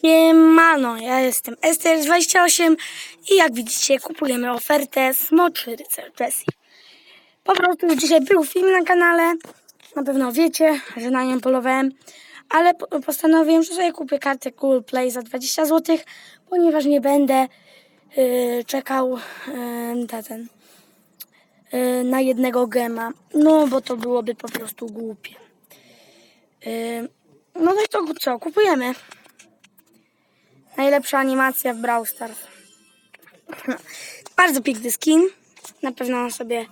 Siemano, ja jestem STR28 i jak widzicie kupujemy ofertę Smoczy Rycerz Jessie. Po prostu dzisiaj był film na kanale, na pewno wiecie, że na nią polowałem, ale po- postanowiłem, że sobie kupię kartę Cool Play za 20 zł, ponieważ nie będę yy, czekał yy, ten, yy, na jednego gema, no bo to byłoby po prostu głupie. Yy, no i to co, kupujemy. Najlepsza animacja w Brawl Stars. Bardzo piękny skin. Na pewno sobie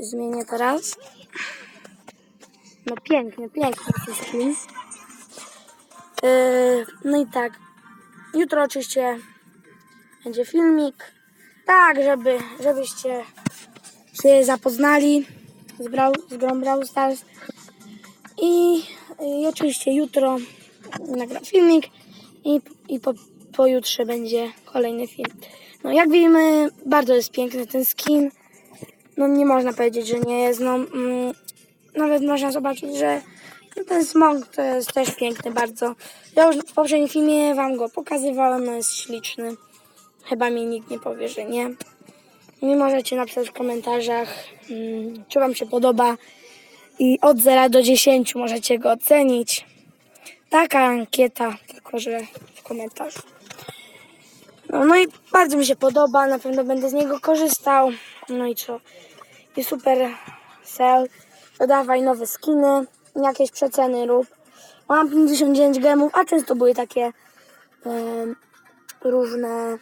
zmienię teraz. No piękny, piękny skin. Yy, no i tak. Jutro oczywiście będzie filmik. Tak, żeby, żebyście się zapoznali z, Brawl, z grą Brawl Stars. I, I oczywiście jutro nagram filmik i, i po, pojutrze będzie kolejny film. No jak widzimy, bardzo jest piękny ten skin. No nie można powiedzieć, że nie jest. No, mm, nawet można zobaczyć, że no, ten smog to jest też piękny bardzo. Ja już w poprzednim filmie wam go pokazywałem, no jest śliczny. Chyba mi nikt nie powie, że nie. I możecie napisać w komentarzach, mm, czy wam się podoba. I od 0 do 10 możecie go ocenić. Taka ankieta, tylko że w komentarzu. No, no i bardzo mi się podoba, na pewno będę z niego korzystał. No i co? I super sell. Dodawaj nowe skiny, jakieś przeceny rób. Mam 59 gemów, a często były takie różne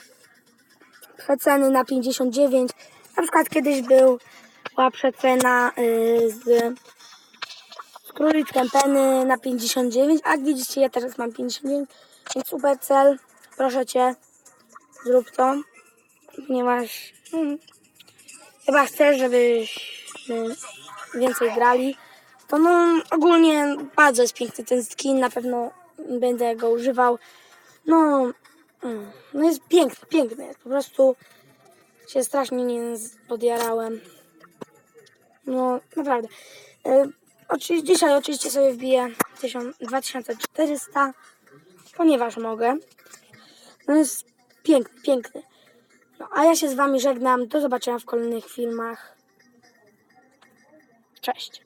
przeceny na 59. Na przykład kiedyś był, była przecena y, z z króliczkiem Penny na 59, a jak widzicie ja teraz mam 59, więc super cel, proszę Cię, zrób to, ponieważ mm, chyba chcesz, żebyśmy więcej grali, to no ogólnie bardzo jest piękny ten skin, na pewno będę go używał, no, mm, no jest piękny, piękny jest, po prostu się strasznie nim podjarałem. No, naprawdę. Oczywiście, dzisiaj oczywiście sobie wbiję 1000 2400, ponieważ mogę. No jest piękny, piękny. No, a ja się z Wami żegnam. Do zobaczenia w kolejnych filmach. Cześć.